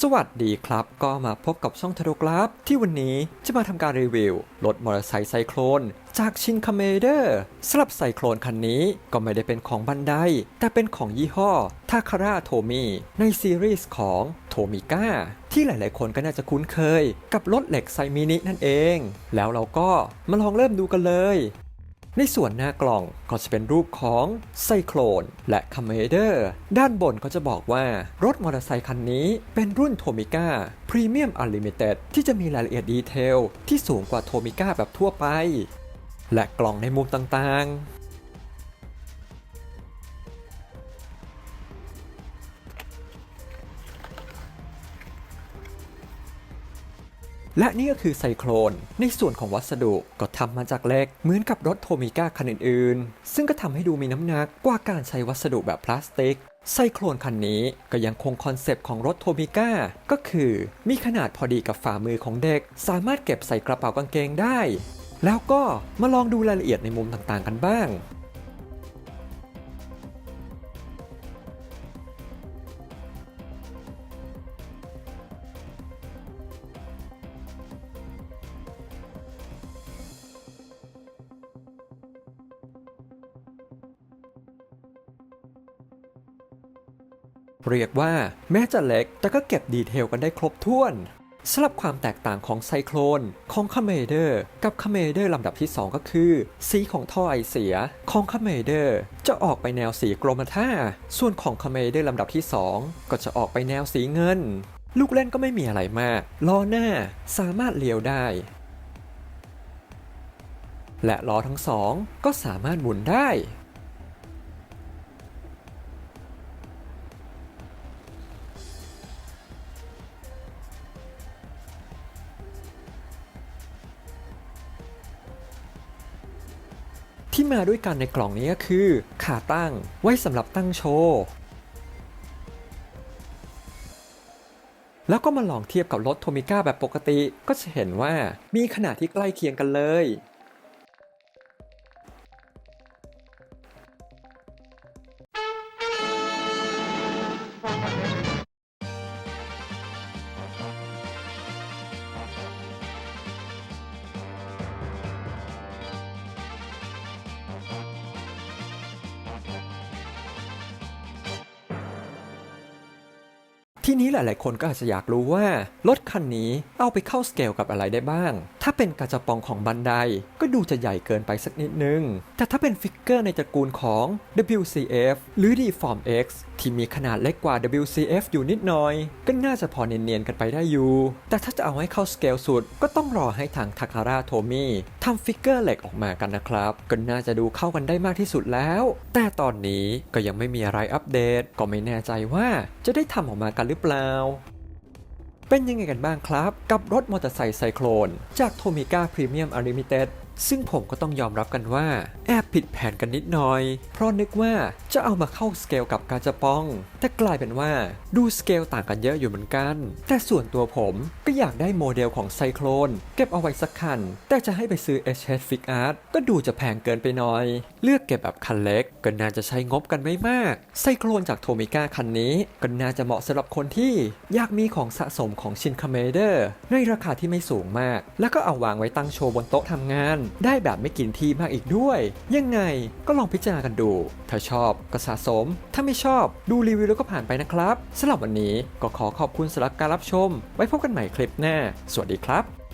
สวัสดีครับ ก็มาพบกับช่องทาโรกราฟที่วันนี้จะมาทำการรีวิว รถมอเตอร์ไซค์ไซโครนจากชินคาเมเดอร์สำหรับไซโครนคันนี้ก็ไม่ได้เป็นของบันได แต่เป็นของยี่ห้อทาคาร่าโทมิในซีรีส์ของโทมิก้าที่หลาย ๆ คนก็น่าจะคุ้นเคย กับรถเหล็กไซมินินั่นเอง แล้วเราก็มาลองเริ่มดูกันเลย ในส่วนหน้ากล่องก็จะเป็นรูปของไซโคลนและคาเมเดอร์ ด้านบนก็จะบอกว่ารถมอเตอร์ไซคันนี้เป็นรุ่นโทมิก้าพรีเมียมอัลลิมิเต็ดที่จะมีรายละเอียดดีเทลที่สูงกว่าโทมิก้าแบบทั่วไป และกล่องในมุมต่างๆ และนี่ก็คือไซโครน ในส่วนของวัสดุก็ทำมาจากเหล็ก เหมือนกับรถโทมิก้าคันอื่นๆ ซึ่งก็ทำให้ดูมีน้ำหนักกว่าการใช้วัสดุแบบพลาสติกไซโครนคันนี้ก็ยังคงคอนเซปต์ของรถโทมิก้าก็คือมีขนาดพอดีกับฝ่ามือของเด็ก สามารถเก็บใส่กระเป๋ากางเกงได้ แล้วก็มาลองดูรายละเอียดในมุมต่างๆกันบ้าง เรียกว่าแม้จะเล็กแต่ก็เก็บดีเทลกันได้ครบถ้วนสำหรับความแตกต่างของไซโครนของคาเมเดอร์ กับคาเมเดอร์ลำดับที่ 2 ก็คือ สีของท่อไอเสีย ของคาเมเดอร์ จะออกไปแนวสีกรมท่า ส่วนของคาเมเดอร์ลำดับที่ 2 ก็จะออกไปแนวสีเงิน ลูกเล่นก็ไม่มีอะไรมาก ล้อหน้าสามารถเลี้ยวได้ และล้อทั้งสองก็สามารถหมุนได้ ที่มาด้วยกันในกล่องนี้ก็คือ ขาตั้งไว้สำหรับตั้งโชว์แล้วก็มาลองเทียบกับรถโทมิก้าแบบปกติก็จะเห็นว่ามีขนาดที่ใกล้เคียงกันเลย ทีนี้หลาย ๆ คนก็อาจจะอยากรู้ว่ารถคันนี้เอาไปเข้าสเกลกับอะไรได้บ้าง ถ้าเป็นกระจปองของบันไดก็ดูจะใหญ่เกินไปสักนิดนึง แต่ถ้าเป็นฟิกเกอร์ในตระกูลของ WCF หรือ Deform X ที่มีขนาดเล็กกว่า WCF อยู่นิดหน่อย ก็น่าจะพอเนียนๆกันไปได้อยู่ แต่ถ้าจะเอาให้เข้าสเกลสุด ก็ต้องรอให้ทางทาคาร่าโทมิทำฟิกเกอร์เหล็กออกมากันนะครับ ก็น่าจะดูเข้ากันได้มากที่สุดแล้ว แต่ตอนนี้ก็ยังไม่มีอะไรอัปเดต ก็ไม่แน่ใจว่าจะได้ทำออกมากันหรือเปล่าเป็นยังไงกันบ้างครับ กับรถมอเตอร์ไซค์ไซโครนจากโทมิก้าพรีเมียมอ n l ลิมิเต็ดซึ่งผมก็ต้องยอมรับกันว่า แอบผิดแผนกันนิดหน่อย เพราะนึกว่าจะเอามาเข้าสเกลกับกาจะปอง แต่กลายเป็นว่าดูสเกลต่างกันเยอะอยู่เหมือนกัน แต่ส่วนตัวผมก็อยากได้โมเดลของไซโครนเก็บเอาไว้สักคัน แต่จะให้ไปซื้อ HS Fix Art ก็ดูจะแพงเกินไปหน่อย เลือกเก็บแบบคันเล็กก็น่าจะใช้งบกันไม่มาก ไซโครนจากโทมิก้าคันนี้ก็น่าจะเหมาะสำหรับคนที่อยากมีของสะสมของชินคาเมเดอร์ในราคาที่ไม่สูงมาก แล้วก็เอาวางไว้ตั้งโชว์บนโต๊ะทำงาน ได้แบบไม่กินที่มากอีกด้วยยังไงก็ลองพิจารณากันดู ถ้าชอบก็สะสม ถ้าไม่ชอบดูรีวิวแล้วก็ผ่านไปนะครับสำหรับวันนี้ก็ขอขอบคุณสำหรับการรับชม ไว้พบกันใหม่คลิปหน้า สวัสดีครับ